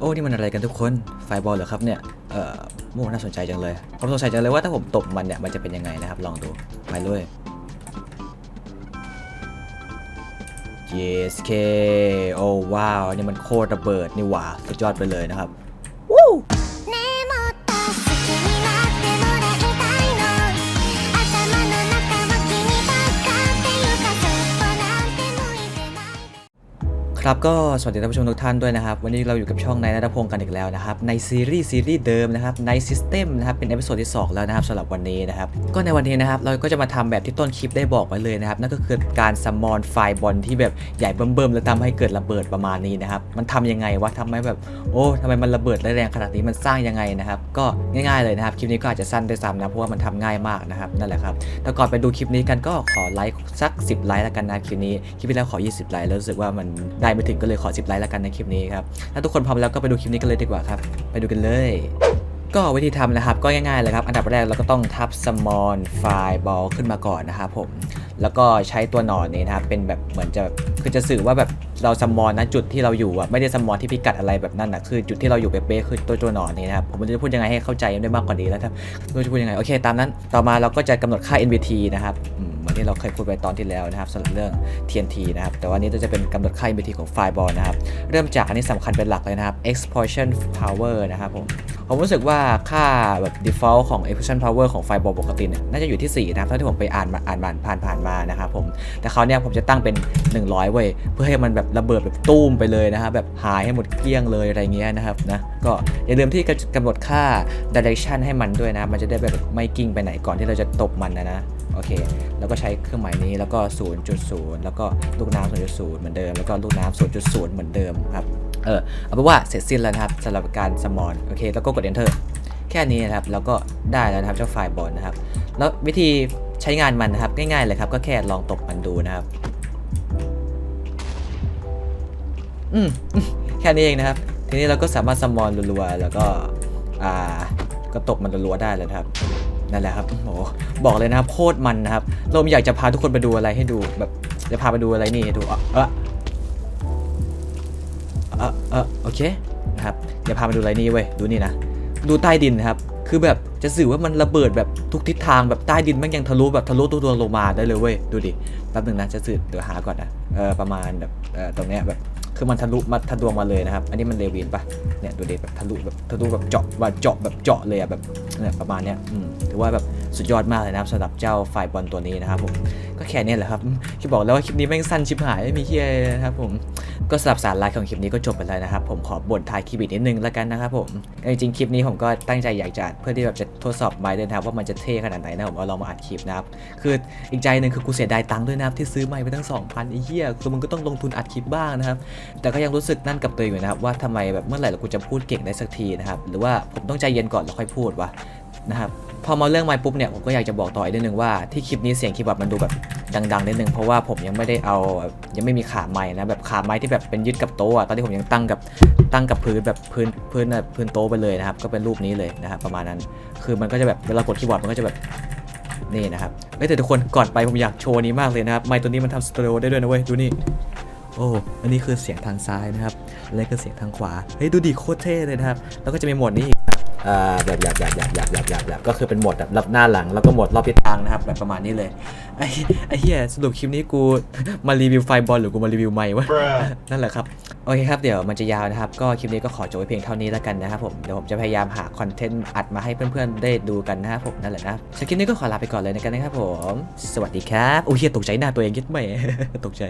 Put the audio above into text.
โอ้นี่มันอะไรกันทุกคนไฟบอลเหรอครับเนี่ยเอ่อม่น่าสนใจจังเลยผมสนใจจังเลยว่าถ้าผมตบมันเนี่ยมันจะเป็นยังไงนะครับลองดูไปเลย yes k โอ้ว้าวนี่มันโคตรระเบิดนี่หว่าสุดยอดไปเลยนะครับ ครับก็สวัสดีท่านผู้ชมทุกท่านด้วยนะครับ วันนี้เราอยู่กับช่องนายนัทพงศ์กันอีกแล้วนะครับ ในซีรีส์ซีรีส์เดิมนะครับใน System นะครับเป็นเอพิโซดที่ 2 แล้วนะครับสำหรับวันนี้นะครับ ก็ในวันนี้นะครับ เราก็จะมาทำแบบที่ต้นคลิปได้บอกไว้เลยนะครับ นั่นก็คือการซัมมอนไฟบอลที่แบบใหญ่เบิ่มๆแล้วทำให้เกิดระเบิดประมาณนี้นะครับ มันทำยังไงวะทำให้แบบโอ้ทำไมมันระเบิดแรงขนาดนี้มันสร้างยังไงนะครับ ก็ง่ายๆเลยนะครับคลิปนี้ก็อาจจะสั้นด้วยซ้ำนะเพราะว่ามันทำง่ายมากนะครับนั่นแหละครับแต่ก่อนไปดูคลิปนี้กันก็ขอไลค์สัก 10 ไลค์แล้วกันนะคลิปนี้คลิปที่แล้วขอ 20 ไลค์แล้วรู้สึกว่ามันได้ไม่ถึงก็เลยขอ10ไลค์แล้วกันในคลิปนี้ครับ ถ้าทุกคนพร้อมแล้วก็ไปดูคลิปนี้กันเลยดีกว่าครับ ไปดูกันเลย ก็วิธีทำนะครับก็ง่ายๆเลยครับ อันดับแรกเราก็ต้องทับสมอลไฟบอลขึ้นมาก่อนนะครับผม แล้วก็ใช้ตัวหนอนนี้นะครับเป็นแบบเหมือนจะคือจะสื่อว่าแบบเราสมอนนะจุดที่เราอยู่อะไม่ได้สมอนที่พิกัดอะไรแบบนั้นนะคือจุดที่เราอยู่เป๊ะๆคือตัวตัวหนอนนี้นะครับผมจะพูดยังไงให้เข้าใจได้มากกว่านี้แล้วครับรู้จะพูดยังไงโอเคตามนั้น ต่อมาเราก็จะกำหนดค่า NVT นะครับเหมือนที่เราเคยพูดไปตอนที่แล้วนะครับสำหรับเรื่อง TNT นะครับแต่ว่านี้จะเป็นกำหนดค่า NVT ของไฟบอลนะครับเริ่มจากอันนี้สำคัญเป็นหลักเลยนะครับ explosion power นะครับผมผมรู้สึกว่าค่าแบบ default ของ explosion power ของไฟบอลปกติเนี่ยน่าจะอยู่ที่4นะครับเท่าที่ผมไปอ่านมาอ่านผ่านผ่านผ่ามานะครับผมแต่คราวนี้ผมจะตั้งเป็น 100เว้ยเพื่อให้มันแบบระเบิดแบบตุ้มไปเลยนะครับแบบหายให้หมดเกลี้ยงเลยอะไรเงี้ยนะครับนะก็อย่าลืมที่กำหนดค่า direction ให้มันด้วยนะ มันจะได้แบบไม่กิ้งไปไหนก่อนที่เราจะตบมันนะนะโอเค แล้วก็ใช้เครื่องหมายนี้แล้วก็ 0.0 แล้วก็ลูกน้ำ0.0 เหมือนเดิม แล้วก็ลูกน้ำ0.0 เหมือนเดิมครับ เออ เอาเป็นว่าเสร็จสิ้นแล้วนะครับสำหรับการสมอน โอเค แล้วก็กด enter แค่นี้นะครับ แล้วก็ได้แล้วนะครับเจ้าไฟล์บอลนะครับ แล้ววิธี ใช้งานมันนะครับง่ายๆเลยครับ ก็แค่ลองตบมันดูนะครับ อืมแค่นี้เองนะครับ ทีนี้เราก็สามารถสมอนรัวๆแล้วก็อ่าก็ตบมันรัวๆได้แล้วครับนั่นแหละครับโอ้บอกเลยนะครับโคตรมันนะครับเราอยากจะพาทุกคนไปดูอะไรให้ดูแบบจะพาไปดูอะไรนี่ให้ดูเออเออเออเออโอเคนะครับเดี๋ยวพาไปดูอะไรนี่เว้ยดูนี่นะดูใต้ดินนะครับ คือแบบจะสื่อว่ามันระเบิดแบบทุกทิศทางแบบใต้ดินแมันยังทะลุแบบทะลุตัวตัวลงมาได้เลยเว้ยดูดิแป๊บหนึงนะจะสื่อเดี๋ยวหาก่อนนะเออประมาณแบบเออตรงเนี้ยแบบคือมันทะลุมาทะลวงมาเลยนะครับ อันนี้มันเลวินปะเนี่ยดูดิแบบทะลุแบบทะลุแบบเจาะว่าเจาะแบบเจาะเลยอะแบบเนี่ยประมาณเนี้ยอืมถือว่าแบบ สุดยอดมากเลยนะครับสำหรับเจ้าไฟบอลตัวนี้นะครับผมก็แค่นี้แหละครับที่บอกแล้วว่าคลิปนี้แม่งสั้นชิบหายไม่มีเฮียเลยนะครับผมก็สำหรับสารไลฟ์ของคลิปนี้ก็จบไปแล้วนะครับผมขอบ่นท้ายคลิปอีกนิดนึงแล้วกันนะครับผมจริงๆคลิปนี้ผมก็ตั้งใจอยากจะเพื่อที่แบบจะทดสอบไม้ด้วยนะครับว่ามันจะเท่ขนาดไหนนะผมเอาลองมาอัดคลิปนะครับคืออีกใจหนึ่งคือกูเสียดายตังค์ด้วยนะครับที่ซื้อไม้ไปตั้ง2,000ไอ้เหี้ยคือมันก็ต้องลงทุนอัดคลิปบ้างนะครับแต่ก็ยังรู้สึกนั่นกับตัวอยู่นะครับว่าทำไมแบบเมื่อไหร่เรากูจะพูดเก่งได้สักทีนะครับหรือว่าผมต้องใจเย็นก่อนแล้วค่อยพูดวะ นะครับพอมาเรื่องไม้ปุ๊บเนี่ยผมก็อยากจะบอกต่ออีกนิดนึงว่าที่คลิปนี้เสียงคีย์บอร์ดมันดูแบบดังๆนิดนึงเพราะว่าผมยังไม่ได้เอายังไม่มีขาไม้นะแบบขาไม้ที่แบบเป็นยึดกับโต๊ะตอนที่ผมยังตั้งกับตั้งกับพื้นแบบพื้นพื้นพื้นโต๊ะไปเลยนะครับก็เป็นรูปนี้เลยนะครับประมาณนั้นคือมันก็จะแบบเวลากดคีย์บอร์ดมันก็จะแบบนี่นะครับเฮ้ยแต่ทุกคนก่อนไปผมอยากโชว์นี้มากเลยนะครับไมค์ตัวนี้มันทำสเตอริโอได้ด้วยนะเว้ยดูนี่โอ้ อันนี้คือเสียงทางซ้ายนะครับ และก็เสียงทางขวา เฮ้ยดูดิโคตรเท่เลยนะครับ แล้วก็จะมีหมดนี้อีก แบบหยาบหยาบหยาบหยาบหยาบหยาบหยบก็คือเป็นหมดแบบรับหน้าหลังแล้วก็หมดรอบทิศทางนะครับแบบประมาณนี้เลยไอ้เหี้ยสรุปคลิปนี้กูมารีวิวไฟบอลหรือกูมารีวิวไม่วะนั่นแหละครับโอเคครับเดี๋ยวมันจะยาวนะครับก็คลิปนี้ก็ขอจบไว้เพียงเท่านี้แล้วกันนะครับผมเดี๋ยวผมจะพยายามหาคอนเทนต์อัดมาให้เพื่อนๆได้ดูกันนะครับผมนั่นแหละนะสคลิปนี้ก็ขอลาไปก่อนเลยนะครับผม สวัสดีครับโอ้เหี้ยตกใจหน้าตัวเองยิดไหมตกใจ